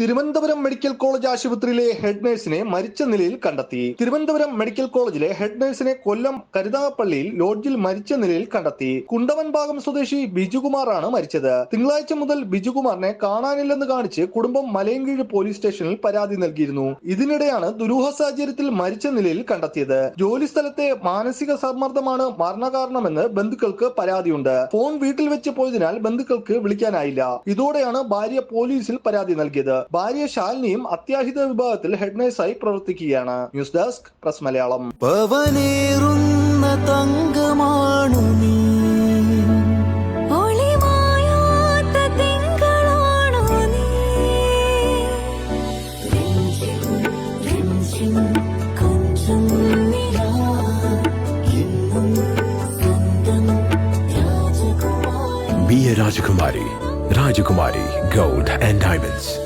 Thiruvananthapuram medical college ആശുപത്രിയിലെ head നഴ്സിനെ മരിച്ച നിലയിൽ കണ്ടെത്തി. തിരുവനന്തപുരം മെഡിക്കൽ കോളേജിലെ ഹെഡ് നഴ്സിനെ കൊല്ലം കരുതാപ്പള്ളിയിൽ ലോഡ്ജിൽ മരിച്ച നിലയിൽ കണ്ടെത്തി. കുണ്ടവൻ ഭാഗം സ്വദേശി ബിജുകുമാറാണ് മരിച്ചത്. തിങ്കളാഴ്ച മുതൽ ബിജുകുമാറിനെ കാണാനില്ലെന്ന് കാണിച്ച് കുടുംബം മലയൻകീഴ് പോലീസ് സ്റ്റേഷനിൽ പരാതി നൽകിയിരുന്നു. ഇതിനിടെയാണ് ദുരൂഹ സാഹചര്യത്തിൽ മരിച്ച നിലയിൽ കണ്ടെത്തിയത്. ജോലി സ്ഥലത്തെ മാനസിക സമ്മർദ്ദമാണ് മരണകാരണമെന്ന് ബന്ധുക്കൾക്ക് പരാതിയുണ്ട്. ഫോൺ വീട്ടിൽ വെച്ച് പോയതിനാൽ ബന്ധുക്കൾക്ക് വിളിക്കാനായില്ല. ഇതോടെയാണ് ഭാര്യ പോലീസിൽ പരാതി നൽകിയത്. ഭാര്യ ശാലിനിയും അത്യാഹിത വിഭാഗത്തിൽ ഹെഡ് നഴ്സായി പ്രവർത്തിക്കുകയാണ്. News desk press Malayalam. രാജകുമാരി തങ്കമാണു നീ. രാജകുമാരി. Be a Rajakumari. Rajakumari Gold and Diamonds.